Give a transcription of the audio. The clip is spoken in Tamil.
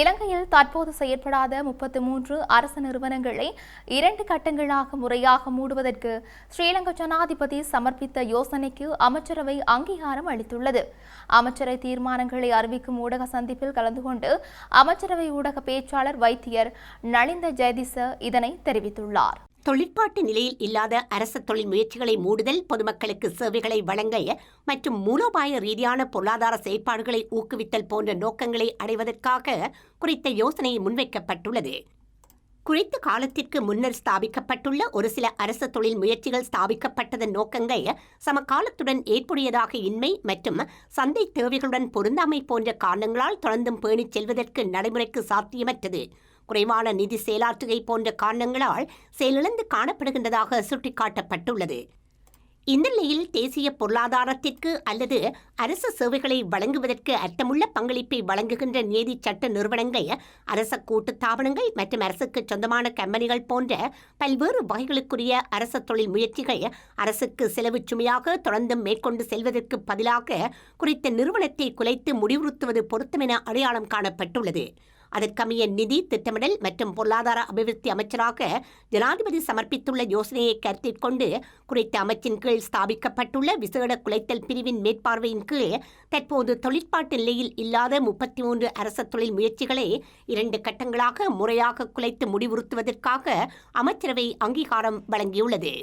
இலங்கையில் தற்போது செயற்படாத முப்பத்தி மூன்று அரசு நிறுவனங்களை இரண்டு கட்டங்களாக முறையாக மூடுவதற்கு ஸ்ரீலங்கா ஜனாதிபதி சமர்ப்பித்த யோசனைக்கு அமைச்சரவை அங்கீகாரம் அளித்துள்ளது. அமைச்சரை தீர்மானங்களை அறிவிக்கும் ஊடக சந்திப்பில் கலந்து கொண்டு அமைச்சரவை ஊடக பேச்சாளர் வைத்தியர் நளிந்த ஜெயதிச இதனை தெரிவித்துள்ளார். தொழிற்பாட்டு நிலையில் இல்லாத அரச தொழில் முயற்சிகளை மூடுதல் பொதுமக்களுக்கு சேவைகளை வழங்க மற்றும் மூலோபாய ரீதியான பொருளாதார செயற்பாடுகளை ஊக்குவித்தல் போன்ற நோக்கங்களை அடைவதற்காக குறித்த யோசனை முன்வைக்கப்பட்டுள்ளது. குறித்த காலத்திற்கு முன்னர் ஸ்தாபிக்கப்பட்டுள்ள ஒரு சில அரச தொழில் முயற்சிகள் ஸ்தாபிக்கப்பட்டதன் நோக்கங்கள் சமகாலத்துடன் ஏற்புடையதாக இன்மை மற்றும் சந்தை தேவைகளுடன் பொருந்தாமை போன்ற காரணங்களால் தொடர்ந்தும் பேணிச் செல்வதற்கு நடைமுறைக்கு சாத்தியமற்றது. குறைவான நிதி செயலாற்றுகை போன்ற காரணங்களால் செயலிழந்து காணப்படுகின்றதாக சுட்டிக்காட்டப்பட்டுள்ளது. இந்த நிலையில் தேசிய பொருளாதாரத்திற்கு அல்லது அரசு சேவைகளை வழங்குவதற்கு அர்த்தமுள்ள பங்களிப்பை வழங்குகின்ற நீதி சட்ட நிறுவனங்கள் அரச கூட்டுத்தாபனங்கள் மற்றும் அரசுக்கு சொந்தமான கம்பெனிகள் போன்ற பல்வேறு வகைகளுக்குரிய அரசு தொழில் முயற்சிகள் அரசுக்கு செலவு சுமையாக தொடர்ந்து மேற்கொண்டு செல்வதற்கு பதிலாக குறித்த நிறுவனத்தை குலைத்து முடிவுறுத்துவது பொருத்தமென அடையாளம் காணப்பட்டுள்ளது. அதற்கமைய நிதி திட்டமிடல் மற்றும் பொருளாதார அபிவிருத்தி அமைச்சராக ஜனாதிபதி சமர்ப்பித்துள்ள யோசனையை கருத்தில் கொண்டு குறித்த அமைச்சின் கீழ் ஸ்தாபிக்கப்பட்டுள்ள விசேட குலைத்தல் பிரிவின் மேற்பார்வையின் கீழ் தற்போது தொழிற்பாட்டு நிலையில் இல்லாத முப்பத்தி மூன்று அரச தொழில் முயற்சிகளை இரண்டு கட்டங்களாக முறையாக குலைத்து முடிவுறுத்துவதற்காக அமைச்சரவை அங்கீகாரம் வழங்கியுள்ளது.